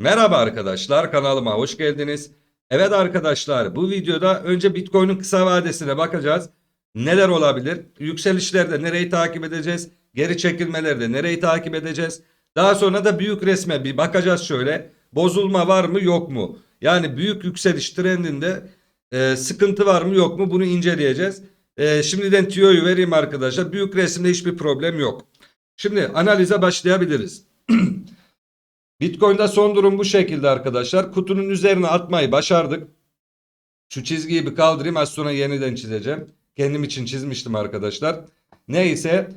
Merhaba arkadaşlar kanalıma hoş geldiniz. Evet arkadaşlar bu videoda önce Bitcoin'in kısa vadesine bakacağız. Neler olabilir? Yükselişlerde nereyi takip edeceğiz? Geri çekilmelerde nereyi takip edeceğiz? Daha sonra da büyük resme bir bakacağız şöyle. Bozulma var mı yok mu? Yani büyük yükseliş trendinde e, sıkıntı var mı yok mu bunu inceleyeceğiz. E, şimdiden tüyoyu vereyim arkadaşlar. Büyük resimde hiçbir problem yok. Şimdi analize başlayabiliriz. Bitcoin'de son durum bu şekilde arkadaşlar. Kutunun üzerine atmayı başardık. Şu çizgiyi bir kaldırayım az sonra yeniden çizeceğim. Kendim için çizmiştim arkadaşlar. Neyse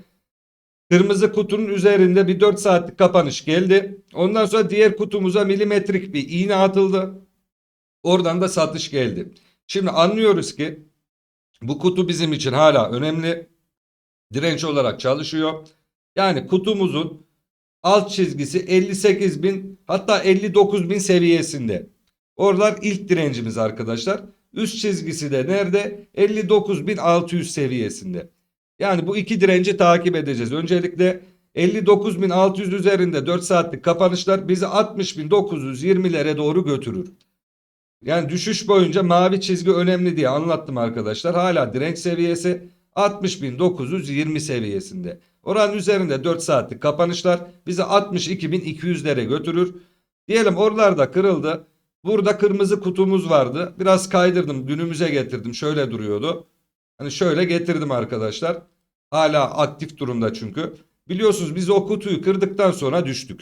kırmızı kutunun üzerinde bir 4 saatlik kapanış geldi. Ondan sonra diğer kutumuza milimetrik bir iğne atıldı. Oradan da satış geldi. Şimdi anlıyoruz ki bu kutu bizim için hala önemli. Direnç olarak çalışıyor. Yani kutumuzun alt çizgisi 58 bin hatta 59 bin seviyesinde. Oralar ilk direncimiz arkadaşlar. Üst çizgisi de nerede? 59.600 seviyesinde. Yani bu iki direnci takip edeceğiz. Öncelikle 59.600 üzerinde 4 saatlik kapanışlar bizi 60.920'lere doğru götürür. Yani düşüş boyunca mavi çizgi önemli diye anlattım arkadaşlar. Hala direnç seviyesi 60.920 seviyesinde. Oranın üzerinde 4 saatlik kapanışlar bizi 62.200'lere götürür. Diyelim oralarda kırıldı. Burada kırmızı kutumuz vardı. Biraz kaydırdım günümüze getirdim. Şöyle duruyordu. Hani şöyle getirdim arkadaşlar. Hala aktif durumda çünkü. Biliyorsunuz biz o kutuyu kırdıktan sonra düştük.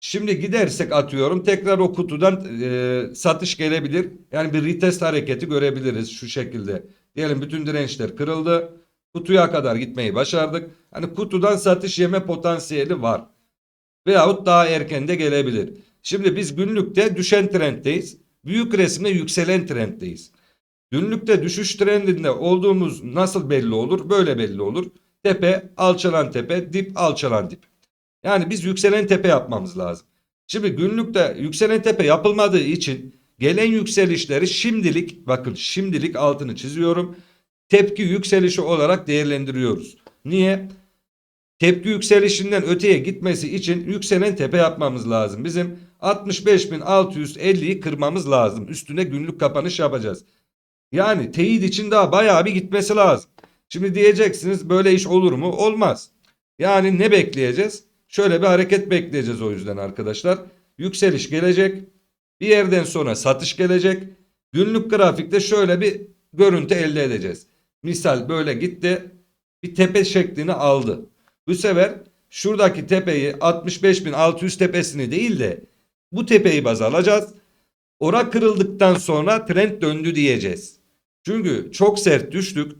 Şimdi gidersek atıyorum tekrar o kutudan e, satış gelebilir. Yani bir retest hareketi görebiliriz şu şekilde. Diyelim bütün dirençler kırıldı. Kutuya kadar gitmeyi başardık. Hani kutudan satış yeme potansiyeli var. Veyahut daha erken de gelebilir. Şimdi biz günlükte düşen trenddeyiz. Büyük resimde yükselen trenddeyiz. Günlükte düşüş trendinde olduğumuz nasıl belli olur? Böyle belli olur. Tepe, alçalan tepe, dip, alçalan dip. Yani biz yükselen tepe yapmamız lazım. Şimdi günlükte yükselen tepe yapılmadığı için gelen yükselişleri şimdilik bakın şimdilik altını çiziyorum. Tepki yükselişi olarak değerlendiriyoruz. Niye? Tepki yükselişinden öteye gitmesi için yükselen tepe yapmamız lazım. Bizim 65.650'yi kırmamız lazım. Üstüne günlük kapanış yapacağız. Yani teyit için daha bayağı bir gitmesi lazım. Şimdi diyeceksiniz böyle iş olur mu? Olmaz. Yani ne bekleyeceğiz? Şöyle bir hareket bekleyeceğiz o yüzden arkadaşlar. Yükseliş gelecek. Bir yerden sonra satış gelecek. Günlük grafikte şöyle bir görüntü elde edeceğiz. Misal böyle gitti. Bir tepe şeklini aldı. Bu sefer şuradaki tepeyi 65.600 tepesini değil de bu tepeyi baz alacağız. Ora kırıldıktan sonra trend döndü diyeceğiz. Çünkü çok sert düştük.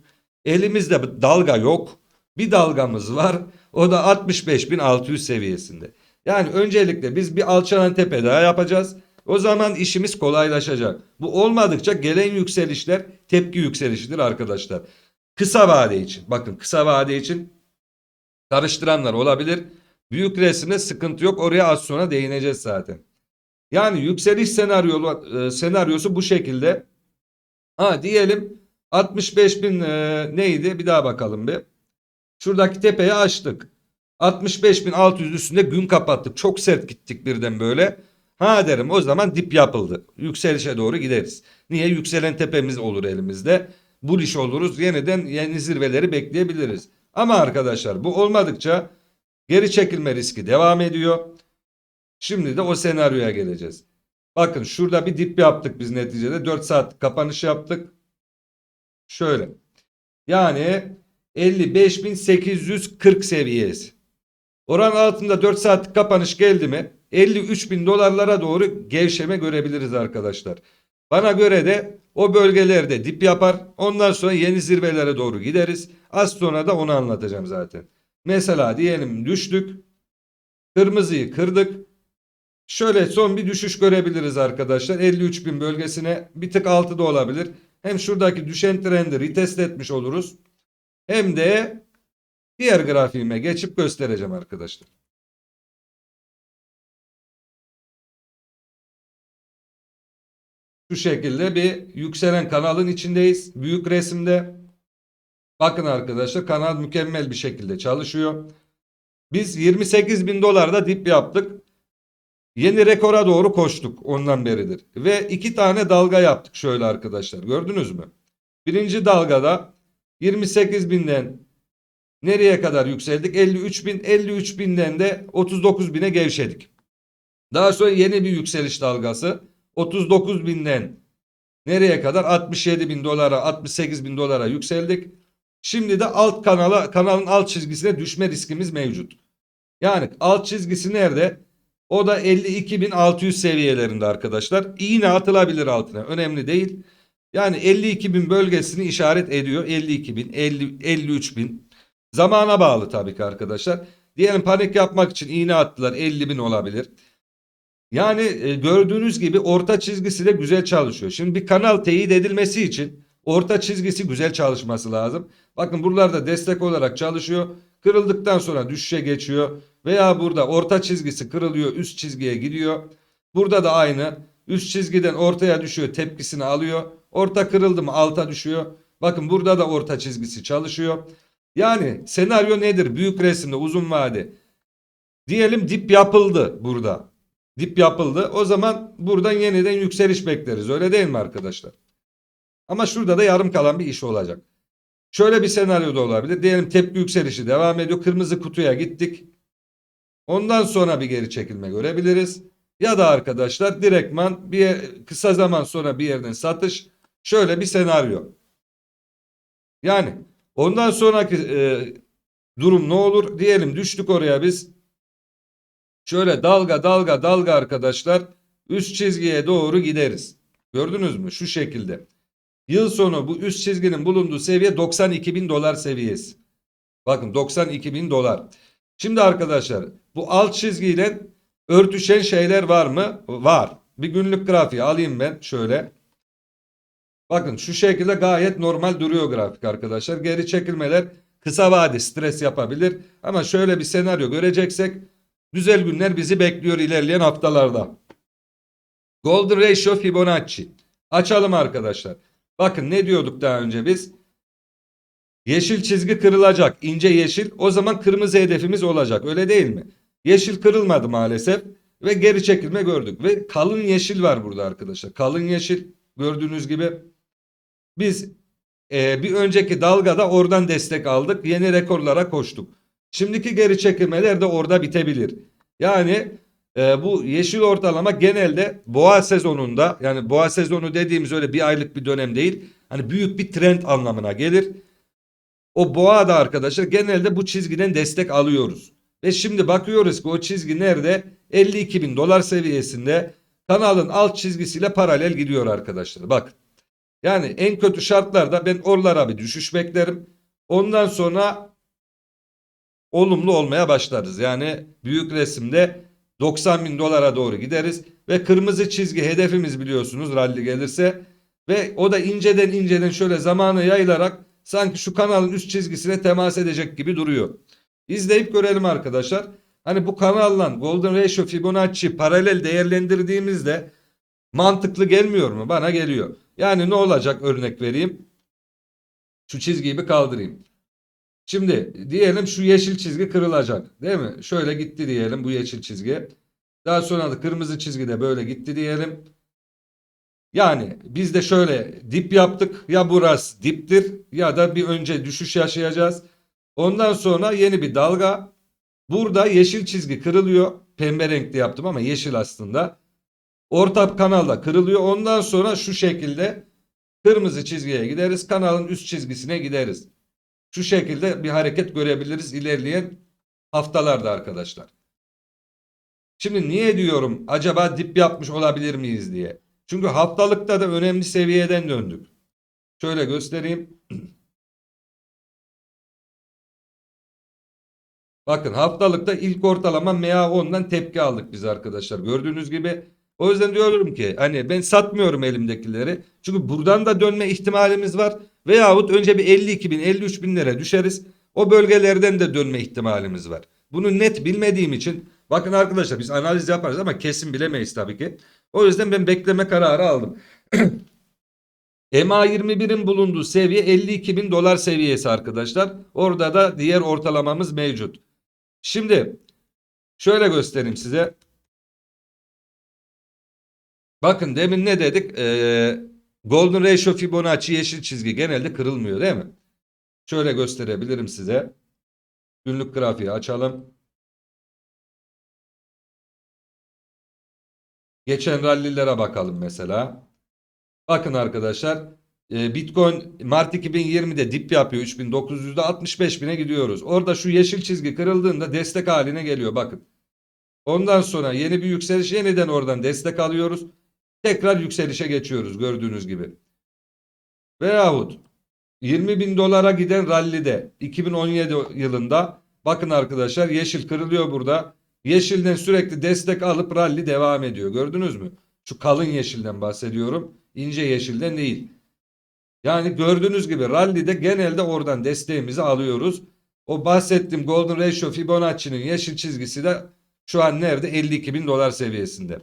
Elimizde dalga yok. Bir dalgamız var. O da 65.600 seviyesinde. Yani öncelikle biz bir alçalan tepe daha yapacağız. O zaman işimiz kolaylaşacak. Bu olmadıkça gelen yükselişler tepki yükselişidir arkadaşlar. Kısa vade için. Bakın kısa vade için karıştıranlar olabilir. Büyük resimde sıkıntı yok. Oraya az sonra değineceğiz zaten. Yani yükseliş senaryo, e, senaryosu bu şekilde. Ha diyelim 65 bin e, neydi? Bir daha bakalım bir. Şuradaki tepeyi açtık. 65.600 üstünde gün kapattık. Çok sert gittik birden böyle. Ha derim o zaman dip yapıldı. Yükselişe doğru gideriz. Niye? Yükselen tepemiz olur elimizde. Bullish oluruz. Yeniden yeni zirveleri bekleyebiliriz. Ama arkadaşlar bu olmadıkça geri çekilme riski devam ediyor. Şimdi de o senaryoya geleceğiz. Bakın şurada bir dip yaptık biz neticede. 4 saat kapanış yaptık. Şöyle. Yani 55.840 seviyesi. Oran altında 4 saatlik kapanış geldi mi 53.000 dolarlara doğru gevşeme görebiliriz arkadaşlar. Bana göre de o bölgelerde dip yapar. Ondan sonra yeni zirvelere doğru gideriz. Az sonra da onu anlatacağım zaten. Mesela diyelim düştük. Kırmızıyı kırdık. Şöyle son bir düşüş görebiliriz arkadaşlar. 53.000 bölgesine bir tık altı da olabilir. Hem şuradaki düşen trendi retest etmiş oluruz. Hem de diğer grafiğime geçip göstereceğim arkadaşlar. Şu şekilde bir yükselen kanalın içindeyiz. Büyük resimde. Bakın arkadaşlar kanal mükemmel bir şekilde çalışıyor. Biz 28 bin dolarda dip yaptık. Yeni rekora doğru koştuk ondan beridir. Ve iki tane dalga yaptık şöyle arkadaşlar. Gördünüz mü? Birinci dalgada 28 binden nereye kadar yükseldik? 53 bin. 53 binden de 39 bine gevşedik. Daha sonra yeni bir yükseliş dalgası. 39 binden nereye kadar? 67 bin dolara 68 bin dolara yükseldik. Şimdi de alt kanala kanalın alt çizgisine düşme riskimiz mevcut. Yani alt çizgisi nerede? O da 52.600 seviyelerinde arkadaşlar. İğne atılabilir altına. Önemli değil. Yani 52.000 bölgesini işaret ediyor. 52.000, 50, 53.000. Zamana bağlı tabii ki arkadaşlar. Diyelim panik yapmak için iğne attılar. 50.000 olabilir. Yani e, gördüğünüz gibi orta çizgisi de güzel çalışıyor. Şimdi bir kanal teyit edilmesi için orta çizgisi güzel çalışması lazım. Bakın buralarda destek olarak çalışıyor. Kırıldıktan sonra düşüşe geçiyor. Veya burada orta çizgisi kırılıyor üst çizgiye gidiyor. Burada da aynı. Üst çizgiden ortaya düşüyor tepkisini alıyor. Orta kırıldı mı alta düşüyor. Bakın burada da orta çizgisi çalışıyor. Yani senaryo nedir? Büyük resimde uzun vade. Diyelim dip yapıldı burada. Dip yapıldı. O zaman buradan yeniden yükseliş bekleriz. Öyle değil mi arkadaşlar? Ama şurada da yarım kalan bir iş olacak. Şöyle bir senaryo da olabilir. Diyelim tepki yükselişi devam ediyor. Kırmızı kutuya gittik. Ondan sonra bir geri çekilme görebiliriz. Ya da arkadaşlar direktman bir kısa zaman sonra bir yerden satış. Şöyle bir senaryo. Yani ondan sonraki e, durum ne olur? Diyelim düştük oraya biz. Şöyle dalga dalga dalga arkadaşlar üst çizgiye doğru gideriz. Gördünüz mü? Şu şekilde. Yıl sonu bu üst çizginin bulunduğu seviye 92 bin dolar seviyesi. Bakın 92 bin dolar. Şimdi arkadaşlar bu alt çizgiyle örtüşen şeyler var mı? Var. Bir günlük grafiği alayım ben şöyle. Bakın şu şekilde gayet normal duruyor grafik arkadaşlar. Geri çekilmeler kısa vade stres yapabilir. Ama şöyle bir senaryo göreceksek güzel günler bizi bekliyor ilerleyen haftalarda. Golden Ratio Fibonacci. Açalım arkadaşlar. Bakın ne diyorduk daha önce biz? Yeşil çizgi kırılacak. ince yeşil. O zaman kırmızı hedefimiz olacak. Öyle değil mi? Yeşil kırılmadı maalesef. Ve geri çekilme gördük. Ve kalın yeşil var burada arkadaşlar. Kalın yeşil gördüğünüz gibi. Biz e, bir önceki dalgada oradan destek aldık. Yeni rekorlara koştuk. Şimdiki geri çekilmeler de orada bitebilir. Yani e, bu yeşil ortalama genelde boğa sezonunda yani boğa sezonu dediğimiz öyle bir aylık bir dönem değil. Hani büyük bir trend anlamına gelir. O boğa da arkadaşlar genelde bu çizgiden destek alıyoruz. Ve şimdi bakıyoruz ki o çizgi nerede? 52 bin dolar seviyesinde kanalın alt çizgisiyle paralel gidiyor arkadaşlar. Bak. Yani en kötü şartlarda ben oralara bir düşüş beklerim. Ondan sonra olumlu olmaya başlarız. Yani büyük resimde 90 bin dolara doğru gideriz. Ve kırmızı çizgi hedefimiz biliyorsunuz rally gelirse. Ve o da inceden inceden şöyle zamanı yayılarak sanki şu kanalın üst çizgisine temas edecek gibi duruyor. İzleyip görelim arkadaşlar. Hani bu kanalla Golden Ratio Fibonacci paralel değerlendirdiğimizde mantıklı gelmiyor mu? Bana geliyor. Yani ne olacak örnek vereyim. Şu çizgiyi bir kaldırayım. Şimdi diyelim şu yeşil çizgi kırılacak. Değil mi? Şöyle gitti diyelim bu yeşil çizgi. Daha sonra da kırmızı çizgi de böyle gitti diyelim. Yani biz de şöyle dip yaptık. Ya burası diptir ya da bir önce düşüş yaşayacağız. Ondan sonra yeni bir dalga. Burada yeşil çizgi kırılıyor. Pembe renkli yaptım ama yeşil aslında. Orta kanalda kırılıyor. Ondan sonra şu şekilde kırmızı çizgiye gideriz. Kanalın üst çizgisine gideriz. Şu şekilde bir hareket görebiliriz ilerleyen haftalarda arkadaşlar. Şimdi niye diyorum acaba dip yapmış olabilir miyiz diye. Çünkü haftalıkta da önemli seviyeden döndük. Şöyle göstereyim. Bakın haftalıkta ilk ortalama MA10'dan tepki aldık biz arkadaşlar. Gördüğünüz gibi. O yüzden diyorum ki hani ben satmıyorum elimdekileri. Çünkü buradan da dönme ihtimalimiz var. Veyahut önce bir 52 bin 53 binlere düşeriz. O bölgelerden de dönme ihtimalimiz var. Bunu net bilmediğim için bakın arkadaşlar biz analiz yaparız ama kesin bilemeyiz tabii ki. O yüzden ben bekleme kararı aldım. MA21'in bulunduğu seviye 52 bin dolar seviyesi arkadaşlar. Orada da diğer ortalamamız mevcut. Şimdi şöyle göstereyim size. Bakın demin ne dedik? Ee, Golden Ratio Fibonacci yeşil çizgi genelde kırılmıyor değil mi? Şöyle gösterebilirim size. Günlük grafiği açalım. Geçen rallilere bakalım mesela. Bakın arkadaşlar e, Bitcoin Mart 2020'de dip yapıyor 3900'de 65.000'e gidiyoruz. Orada şu yeşil çizgi kırıldığında destek haline geliyor bakın. Ondan sonra yeni bir yükseliş yeniden oradan destek alıyoruz. Tekrar yükselişe geçiyoruz gördüğünüz gibi. Veyahut 20 bin dolara giden rallide 2017 yılında bakın arkadaşlar yeşil kırılıyor burada. Yeşilden sürekli destek alıp ralli devam ediyor. Gördünüz mü? Şu kalın yeşilden bahsediyorum. İnce yeşilden değil. Yani gördüğünüz gibi rallide genelde oradan desteğimizi alıyoruz. O bahsettiğim Golden Ratio Fibonacci'nin yeşil çizgisi de şu an nerede? 52 bin dolar seviyesinde.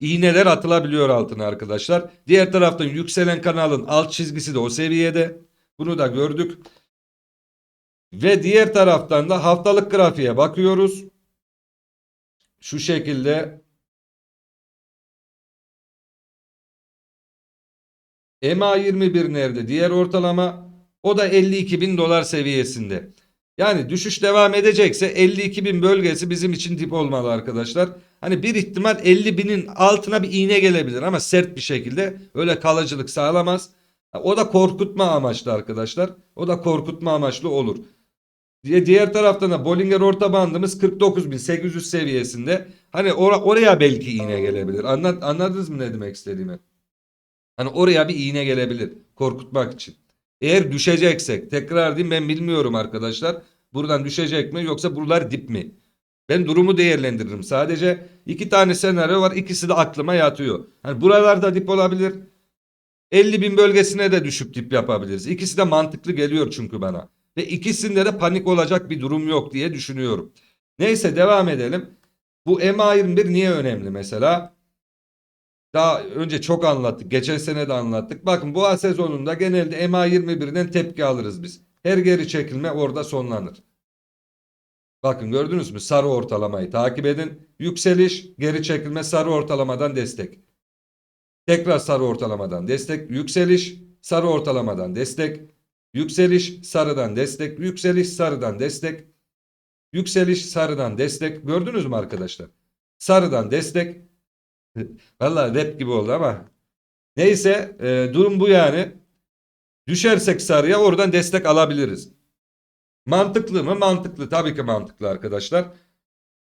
İğneler atılabiliyor altına arkadaşlar. Diğer taraftan yükselen kanalın alt çizgisi de o seviyede. Bunu da gördük. Ve diğer taraftan da haftalık grafiğe bakıyoruz. Şu şekilde MA21 nerede? Diğer ortalama o da 52 bin dolar seviyesinde. Yani düşüş devam edecekse 52 bin bölgesi bizim için dip olmalı arkadaşlar. Hani bir ihtimal 50 binin altına bir iğne gelebilir ama sert bir şekilde öyle kalıcılık sağlamaz. O da korkutma amaçlı arkadaşlar. O da korkutma amaçlı olur. Diğer taraftan da Bollinger orta bandımız 49.800 seviyesinde. Hani or oraya belki iğne gelebilir. Anlat anladınız mı ne demek istediğimi? Hani oraya bir iğne gelebilir korkutmak için. Eğer düşeceksek tekrar diyeyim ben bilmiyorum arkadaşlar. Buradan düşecek mi yoksa buralar dip mi? Ben durumu değerlendiririm. Sadece iki tane senaryo var. İkisi de aklıma yatıyor. Hani buralarda dip olabilir. 50 bin bölgesine de düşüp dip yapabiliriz. İkisi de mantıklı geliyor çünkü bana. Ve ikisinde de panik olacak bir durum yok diye düşünüyorum. Neyse devam edelim. Bu MA21 niye önemli mesela? Daha önce çok anlattık. Geçen sene de anlattık. Bakın boğa sezonunda genelde MA21'den tepki alırız biz. Her geri çekilme orada sonlanır. Bakın gördünüz mü? Sarı ortalamayı takip edin. Yükseliş, geri çekilme sarı ortalamadan destek. Tekrar sarı ortalamadan destek. Yükseliş, sarı ortalamadan destek. Yükseliş, sarıdan destek. Yükseliş, sarıdan destek. Yükseliş, sarıdan destek. Gördünüz mü arkadaşlar? Sarıdan destek. Valla rap gibi oldu ama. Neyse e, durum bu yani. Düşersek sarıya oradan destek alabiliriz. Mantıklı mı? Mantıklı. Tabii ki mantıklı arkadaşlar.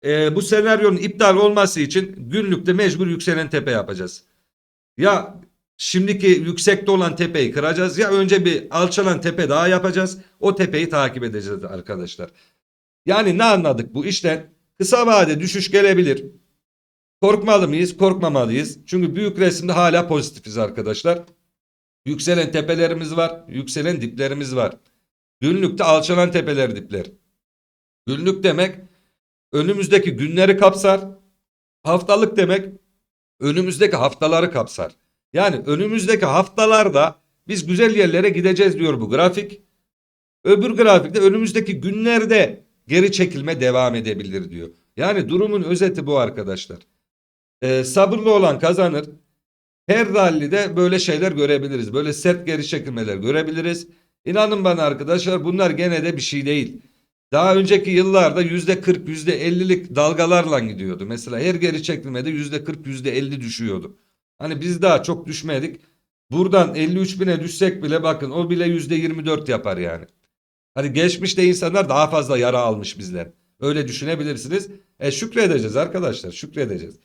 E, bu senaryonun iptal olması için günlükte mecbur yükselen tepe yapacağız. Ya şimdiki yüksekte olan tepeyi kıracağız ya önce bir alçalan tepe daha yapacağız. O tepeyi takip edeceğiz arkadaşlar. Yani ne anladık bu işten? Kısa vade düşüş gelebilir. Korkmalı mıyız? Korkmamalıyız. Çünkü büyük resimde hala pozitifiz arkadaşlar. Yükselen tepelerimiz var. Yükselen diplerimiz var. Günlükte alçalan tepeler dipler. Günlük demek önümüzdeki günleri kapsar. Haftalık demek önümüzdeki haftaları kapsar. Yani önümüzdeki haftalarda biz güzel yerlere gideceğiz diyor bu grafik. Öbür grafikte önümüzdeki günlerde geri çekilme devam edebilir diyor. Yani durumun özeti bu arkadaşlar. Ee, sabırlı olan kazanır. Her rallide böyle şeyler görebiliriz. Böyle sert geri çekilmeler görebiliriz. İnanın bana arkadaşlar bunlar gene de bir şey değil. Daha önceki yıllarda yüzde 40, yüzde 50'lik dalgalarla gidiyordu. Mesela her geri çekilmede yüzde 40, yüzde 50 düşüyordu. Hani biz daha çok düşmedik. Buradan 53 bine düşsek bile bakın o bile yüzde 24 yapar yani. Hani geçmişte insanlar daha fazla yara almış bizler. Öyle düşünebilirsiniz. E şükredeceğiz arkadaşlar şükredeceğiz.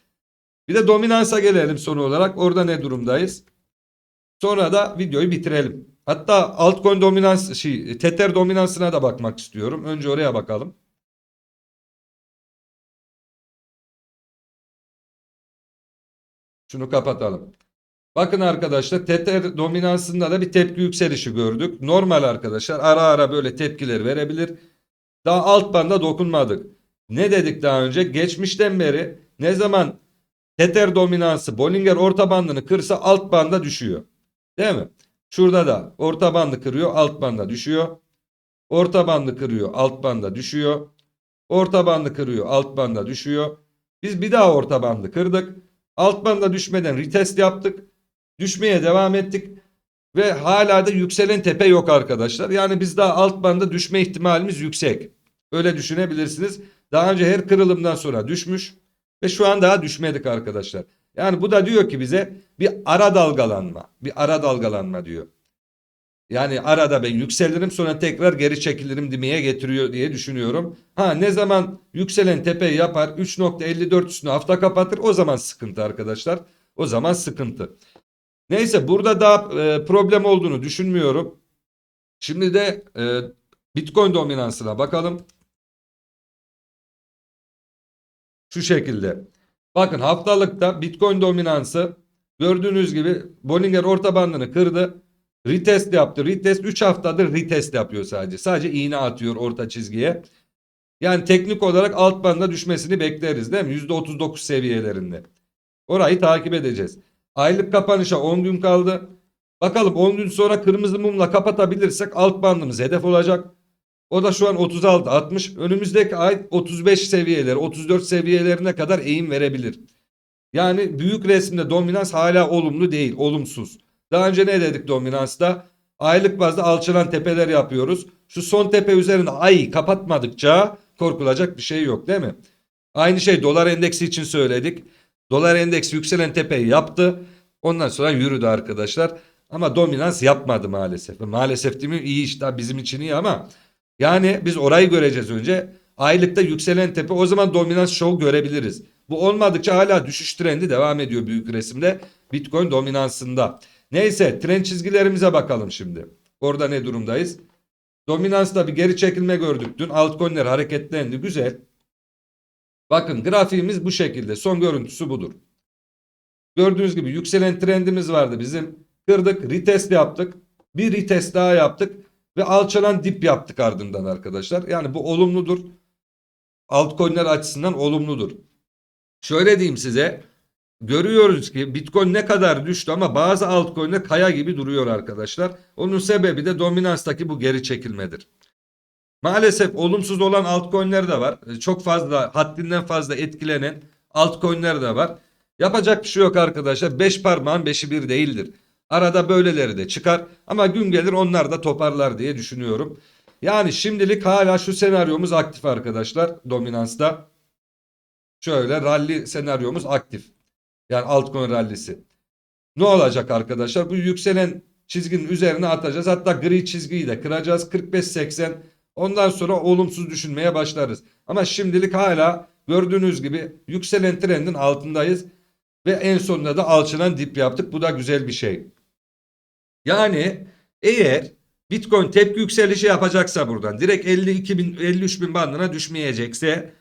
Bir de dominansa gelelim son olarak. Orada ne durumdayız? Sonra da videoyu bitirelim. Hatta altcoin dominans şey Tether dominansına da bakmak istiyorum. Önce oraya bakalım. Şunu kapatalım. Bakın arkadaşlar Tether dominansında da bir tepki yükselişi gördük. Normal arkadaşlar ara ara böyle tepkiler verebilir. Daha alt banda dokunmadık. Ne dedik daha önce? Geçmişten beri ne zaman Tether dominansı Bollinger orta bandını kırsa alt banda düşüyor. Değil mi? Şurada da orta bandı kırıyor alt banda düşüyor. Orta bandı kırıyor alt banda düşüyor. Orta bandı kırıyor alt banda düşüyor. Biz bir daha orta bandı kırdık. Alt banda düşmeden retest yaptık. Düşmeye devam ettik. Ve hala da yükselen tepe yok arkadaşlar. Yani biz daha alt banda düşme ihtimalimiz yüksek. Öyle düşünebilirsiniz. Daha önce her kırılımdan sonra düşmüş. Ve şu an daha düşmedik arkadaşlar. Yani bu da diyor ki bize bir ara dalgalanma. Bir ara dalgalanma diyor. Yani arada ben yükselirim sonra tekrar geri çekilirim demeye getiriyor diye düşünüyorum. Ha ne zaman yükselen tepeyi yapar 3.54 üstüne hafta kapatır o zaman sıkıntı arkadaşlar. O zaman sıkıntı. Neyse burada daha e, problem olduğunu düşünmüyorum. Şimdi de e, Bitcoin dominansına bakalım. Şu şekilde. Bakın haftalıkta Bitcoin dominansı gördüğünüz gibi Bollinger orta bandını kırdı. Retest yaptı. Retest 3 haftadır retest yapıyor sadece. Sadece iğne atıyor orta çizgiye. Yani teknik olarak alt banda düşmesini bekleriz değil mi? %39 seviyelerinde. Orayı takip edeceğiz. Aylık kapanışa 10 gün kaldı. Bakalım 10 gün sonra kırmızı mumla kapatabilirsek alt bandımız hedef olacak. O da şu an 36 60. Önümüzdeki ay 35 seviyeleri 34 seviyelerine kadar eğim verebilir. Yani büyük resimde dominans hala olumlu değil, olumsuz. Daha önce ne dedik dominansta? Aylık bazda alçalan tepeler yapıyoruz. Şu son tepe üzerinde ay kapatmadıkça korkulacak bir şey yok değil mi? Aynı şey dolar endeksi için söyledik. Dolar endeksi yükselen tepeyi yaptı. Ondan sonra yürüdü arkadaşlar. Ama dominans yapmadı maalesef. Maalesef değil mi? İyi işte bizim için iyi ama yani biz orayı göreceğiz önce. Aylıkta yükselen tepe o zaman dominans show görebiliriz. Bu olmadıkça hala düşüş trendi devam ediyor büyük resimde. Bitcoin dominansında. Neyse trend çizgilerimize bakalım şimdi. Orada ne durumdayız? Dominansta bir geri çekilme gördük dün. Altcoin'ler hareketlendi. Güzel. Bakın grafiğimiz bu şekilde. Son görüntüsü budur. Gördüğünüz gibi yükselen trendimiz vardı bizim. Kırdık, retest yaptık. Bir retest daha yaptık ve alçalan dip yaptık ardından arkadaşlar. Yani bu olumludur. Altcoin'ler açısından olumludur. Şöyle diyeyim size. Görüyoruz ki Bitcoin ne kadar düştü ama bazı altcoin'ler kaya gibi duruyor arkadaşlar. Onun sebebi de dominanstaki bu geri çekilmedir. Maalesef olumsuz olan altcoin'ler de var. Çok fazla haddinden fazla etkilenen altcoin'ler de var. Yapacak bir şey yok arkadaşlar. 5 parmağın 5'i bir değildir. Arada böyleleri de çıkar ama gün gelir onlar da toparlar diye düşünüyorum. Yani şimdilik hala şu senaryomuz aktif arkadaşlar dominansta. Şöyle rally senaryomuz aktif. Yani altcoin rallisi. Ne olacak arkadaşlar? Bu yükselen çizginin üzerine atacağız. Hatta gri çizgiyi de kıracağız. 45-80 ondan sonra olumsuz düşünmeye başlarız. Ama şimdilik hala gördüğünüz gibi yükselen trendin altındayız. Ve en sonunda da alçılan dip yaptık. Bu da güzel bir şey. Yani eğer Bitcoin tepki yükselişi yapacaksa buradan direkt 52 bin 53 bin bandına düşmeyecekse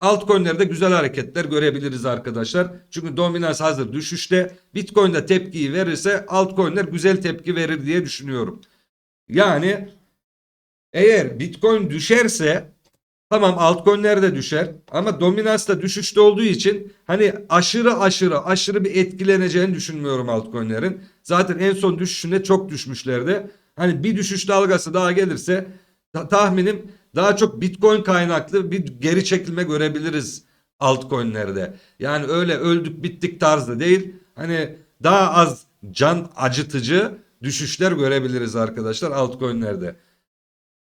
altcoin'lerde güzel hareketler görebiliriz arkadaşlar. Çünkü dominans hazır düşüşte. Bitcoin de tepkiyi verirse altcoin'ler güzel tepki verir diye düşünüyorum. Yani eğer Bitcoin düşerse Tamam altcoin'ler de düşer ama dominans da düşüşte olduğu için hani aşırı aşırı aşırı bir etkileneceğini düşünmüyorum altcoin'lerin. Zaten en son düşüşünde çok düşmüşlerdi. Hani bir düşüş dalgası daha gelirse ta- tahminim daha çok Bitcoin kaynaklı bir geri çekilme görebiliriz altcoin'lerde. Yani öyle öldük bittik tarzı değil. Hani daha az can acıtıcı düşüşler görebiliriz arkadaşlar altcoin'lerde.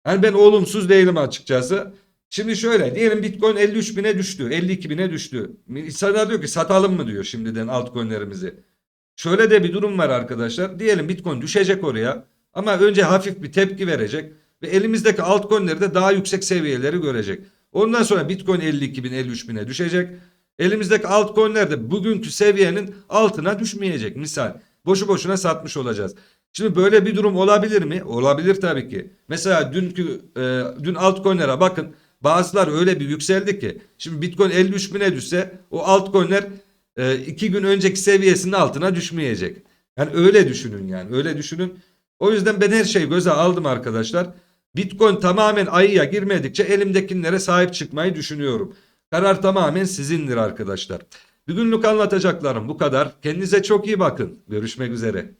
Yani ben olumsuz değilim açıkçası. Şimdi şöyle diyelim Bitcoin 53 bine düştü. 52 bine düştü. İnsanlar diyor ki satalım mı diyor şimdiden altcoin'lerimizi. Şöyle de bir durum var arkadaşlar. Diyelim Bitcoin düşecek oraya. Ama önce hafif bir tepki verecek. Ve elimizdeki altcoin'leri de daha yüksek seviyeleri görecek. Ondan sonra Bitcoin 52 bin 53 bine düşecek. Elimizdeki altcoin'ler de bugünkü seviyenin altına düşmeyecek. Misal boşu boşuna satmış olacağız. Şimdi böyle bir durum olabilir mi? Olabilir tabii ki. Mesela dünkü e, dün altcoin'lere bakın. Bazılar öyle bir yükseldi ki. Şimdi Bitcoin 53 bine düşse o altcoin'ler e, iki gün önceki seviyesinin altına düşmeyecek. Yani öyle düşünün yani öyle düşünün. O yüzden ben her şeyi göze aldım arkadaşlar. Bitcoin tamamen ayıya girmedikçe elimdekilere sahip çıkmayı düşünüyorum. Karar tamamen sizindir arkadaşlar. Bugünlük anlatacaklarım bu kadar. Kendinize çok iyi bakın. Görüşmek üzere.